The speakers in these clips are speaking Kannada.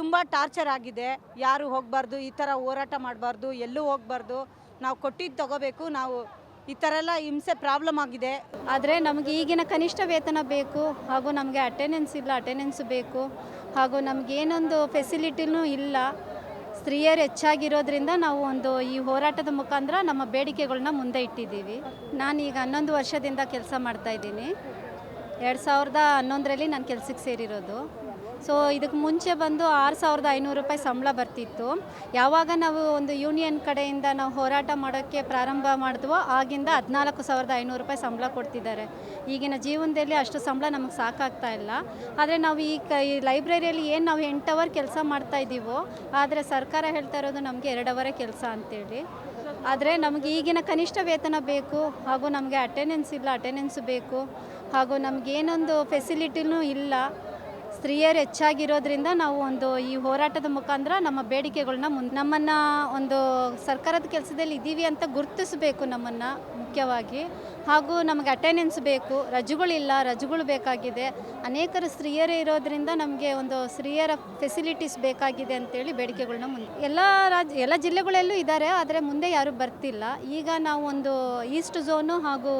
ತುಂಬ ಟಾರ್ಚರ್ ಆಗಿದೆ. ಯಾರು ಹೋಗಬಾರ್ದು, ಈ ಥರ ಹೋರಾಟ ಮಾಡಬಾರ್ದು, ಎಲ್ಲೂ ಹೋಗಬಾರ್ದು. ನಾವು ಕೊಟ್ಟಿದ್ದು ತಗೋಬೇಕು, ನಾವು ಈ ಥರ ಎಲ್ಲ ಹಿಂಸೆ ಪ್ರಾಬ್ಲಮ್ ಆಗಿದೆ. ಆದರೆ ನಮಗೆ ಈಗಿನ ಕನಿಷ್ಠ ವೇತನ ಬೇಕು, ಹಾಗೂ ನಮಗೆ ಅಟೆಂಡೆನ್ಸ್ ಇಲ್ಲ ಅಟೆಂಡೆನ್ಸ್ ಬೇಕು, ಹಾಗೂ ನಮಗೇನೊಂದು ಫೆಸಿಲಿಟಿನೂ ಇಲ್ಲ. ಸ್ತ್ರೀಯರು ಹೆಚ್ಚಾಗಿರೋದ್ರಿಂದ ನಾವು ಒಂದು ಈ ಹೋರಾಟದ ಮುಖಾಂತರ ನಮ್ಮ ಬೇಡಿಕೆಗಳನ್ನ ಮುಂದೆ ಇಟ್ಟಿದ್ದೀವಿ. ನಾನು ಈಗ ಹನ್ನೊಂದು ವರ್ಷದಿಂದ ಕೆಲಸ ಮಾಡ್ತಾಯಿದ್ದೀನಿ ಎರಡು ಸಾವಿರದ ಹನ್ನೊಂದರಲ್ಲಿ ನಾನು ಕೆಲಸಕ್ಕೆ ಸೇರಿರೋದು. ಸೊ ಇದಕ್ಕೆ ಮುಂಚೆ ಬಂದು ಆರು ಸಾವಿರದ ಐನೂರು ರೂಪಾಯಿ ಸಂಬಳ ಬರ್ತಿತ್ತು. ಯಾವಾಗ ನಾವು ಒಂದು ಯೂನಿಯನ್ ಕಡೆಯಿಂದ ನಾವು ಹೋರಾಟ ಮಾಡೋಕ್ಕೆ ಪ್ರಾರಂಭ ಮಾಡಿದ್ವೋ ಆಗಿಂದ ಹದಿನಾಲ್ಕು ಸಾವಿರದ ಐನೂರು ರೂಪಾಯಿ ಸಂಬಳ ಕೊಡ್ತಿದ್ದಾರೆ. ಈಗಿನ ಜೀವನದಲ್ಲಿ ಅಷ್ಟು ಸಂಬಳ ನಮಗೆ ಸಾಕಾಗ್ತಾ ಇಲ್ಲ. ಆದರೆ ನಾವು ಈ ಕ, ಈ ಲೈಬ್ರರಿಯಲ್ಲಿ ಏನು ನಾವು ಎಂಟು ಅವರ್ ಕೆಲಸ ಮಾಡ್ತಾ ಇದ್ದೀವೋ, ಆದರೆ ಸರ್ಕಾರ ಹೇಳ್ತಾ ಇರೋದು ನಮಗೆ ಎರಡು ಅವರೇ ಕೆಲಸ ಅಂತೇಳಿ. ಆದರೆ ನಮಗೆ ಈಗಿನ ಕನಿಷ್ಠ ವೇತನ ಬೇಕು, ಹಾಗೂ ನಮಗೆ ಅಟೆಂಡೆನ್ಸ್ ಇಲ್ಲ ಅಟೆಂಡೆನ್ಸ್ ಬೇಕು, ಹಾಗೂ ನಮಗೇನೊಂದು ಫೆಸಿಲಿಟಿನೂ ಇಲ್ಲ. ಸ್ತ್ರೀಯರು ಹೆಚ್ಚಾಗಿರೋದ್ರಿಂದ ನಾವು ಒಂದು ಈ ಹೋರಾಟದ ಮುಖಾಂತರ ನಮ್ಮ ಬೇಡಿಕೆಗಳನ್ನ ಮುನ್, ನಮ್ಮನ್ನು ಒಂದು ಸರ್ಕಾರದ ಕೆಲಸದಲ್ಲಿ ಇದ್ದೀವಿ ಅಂತ ಗುರುತಿಸಬೇಕು ನಮ್ಮನ್ನು ಮುಖ್ಯವಾಗಿ. ಹಾಗೂ ನಮಗೆ ಅಟೆಂಡೆನ್ಸ್ ಬೇಕು, ರಜುಗಳಿಲ್ಲ, ರಜುಗಳು ಬೇಕಾಗಿದೆ. ಅನೇಕರು ಸ್ತ್ರೀಯರೇ ಇರೋದ್ರಿಂದ ನಮಗೆ ಒಂದು ಸ್ತ್ರೀಯರ ಫೆಸಿಲಿಟೀಸ್ ಬೇಕಾಗಿದೆ ಅಂತೇಳಿ ಬೇಡಿಕೆಗಳನ್ನ ಮುಂದೆ ಎಲ್ಲ ರಾಜ್ಯ ಎಲ್ಲ ಜಿಲ್ಲೆಗಳಲ್ಲೂ ಇದ್ದಾರೆ, ಆದರೆ ಮುಂದೆ ಯಾರೂ ಬರ್ತಿಲ್ಲ. ಈಗ ನಾವು ಒಂದು ಈಸ್ಟ್ ಝೋನು ಹಾಗೂ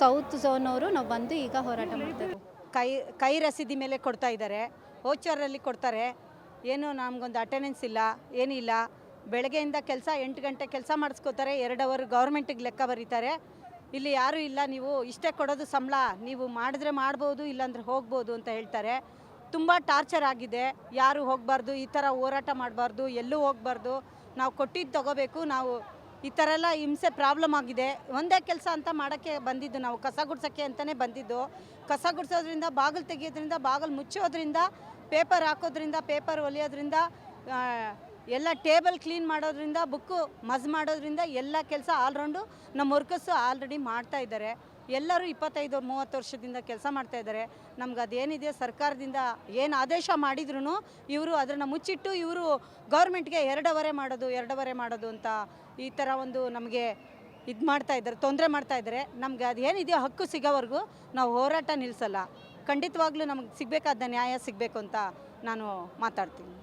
ಸೌತ್ ಝೋನವರು ನಾವು ಬಂದು ಈಗ ಹೋರಾಟ ಮಾಡ್ತೇವೆ ಕೈ ಕೈ ರಸೀದಿ ಮೇಲೆ ಕೊಡ್ತಾ ಇದ್ದಾರೆ. ಓಚರಲ್ಲಿ ಕೊಡ್ತಾರೆ. ಏನು ನಮಗೊಂದು ಅಟೆಂಡೆನ್ಸ್ ಇಲ್ಲ, ಏನಿಲ್ಲ. ಬೆಳಗ್ಗೆಯಿಂದ ಕೆಲಸ ಎಂಟು ಗಂಟೆ ಕೆಲಸ ಮಾಡಿಸ್ಕೋತಾರೆ. ಎರಡು ಅವರ್ ಗೌರ್ಮೆಂಟಿಗೆ ಲೆಕ್ಕ ಬರೀತಾರೆ. ಇಲ್ಲಿ ಯಾರೂ ಇಲ್ಲ, ನೀವು ಇಷ್ಟೇ ಕೊಡೋದು ಸಂಬಳ, ನೀವು ಮಾಡಿದ್ರೆ ಮಾಡ್ಬೋದು, ಇಲ್ಲಾಂದ್ರೆ ಹೋಗ್ಬೋದು ಅಂತ ಹೇಳ್ತಾರೆ. ತುಂಬ ಟಾರ್ಚರ್ ಆಗಿದೆ. ಯಾರು ಹೋಗಬಾರ್ದು, ಈ ಥರ ಹೋರಾಟ ಮಾಡಬಾರ್ದು, ಎಲ್ಲೂ ಹೋಗಬಾರ್ದು. ನಾವು ಕೊಟ್ಟಿದ್ದು ತಗೋಬೇಕು, ನಾವು ಈ ಥರ ಎಲ್ಲ ಹಿಂಸೆ ಪ್ರಾಬ್ಲಮ್ ಆಗಿದೆ. ಒಂದೇ ಕೆಲಸ ಅಂತ ಮಾಡೋಕ್ಕೆ ಬಂದಿದ್ದು ನಾವು ಕಸ ಗುಡ್ಸೋಕ್ಕೆ ಅಂತಲೇ ಬಂದಿದ್ದು. ಕಸ ಗುಡಿಸೋದ್ರಿಂದ ಬಾಗಿಲು ತೆಗೆಯೋದ್ರಿಂದ ಬಾಗಿಲು ಮುಚ್ಚೋದ್ರಿಂದ ಪೇಪರ್ ಹಾಕೋದ್ರಿಂದ ಪೇಪರ್ ಹೊಲಿಯೋದ್ರಿಂದ ಆ, ಎಲ್ಲ ಟೇಬಲ್ ಕ್ಲೀನ್ ಮಾಡೋದ್ರಿಂದ, ಬುಕ್ಕು ಮಜ್ ಮಾಡೋದ್ರಿಂದ ಎಲ್ಲ ಕೆಲಸ ಆಲ್ರೌಂಡು ನಮ್ಮ ವರ್ಕರ್ಸು ಆಲ್ರೆಡಿ ಮಾಡ್ತಾ ಇದ್ದಾರೆ. ಎಲ್ಲರೂ ಇಪ್ಪತ್ತೈದು, ಮೂವತ್ತು ವರ್ಷದಿಂದ ಕೆಲಸ ಮಾಡ್ತಾ ಇದ್ದಾರೆ. ನಮ್ಗೆ ಅದೇನಿದೆ, ಸರ್ಕಾರದಿಂದ ಏನು ಆದೇಶ ಮಾಡಿದ್ರು ಇವರು ಅದನ್ನು ಮುಚ್ಚಿಟ್ಟು ಇವರು ಗೌರ್ಮೆಂಟ್ಗೆ ಎರಡವರೆ ಮಾಡೋದು ಎರಡವರೆ ಮಾಡೋದು ಅಂತ ಈ ಥರ ಒಂದು ನಮಗೆ ಇದು ಮಾಡ್ತಾ ಇದ್ದಾರೆ, ತೊಂದರೆ ಮಾಡ್ತಾ ಇದ್ದಾರೆ. ನಮ್ಗೆ ಅದೇನಿದೆಯೋ ಹಕ್ಕು ಸಿಗೋವರೆಗೂ ನಾವು ಹೋರಾಟ ನಿಲ್ಲಿಸಲ್ಲ ಖಂಡಿತವಾಗ್ಲೂ ನಮಗೆ ಸಿಗಬೇಕಾದ ನ್ಯಾಯ ಸಿಗಬೇಕು ಅಂತ ನಾನು ಮಾತಾಡ್ತೀನಿ.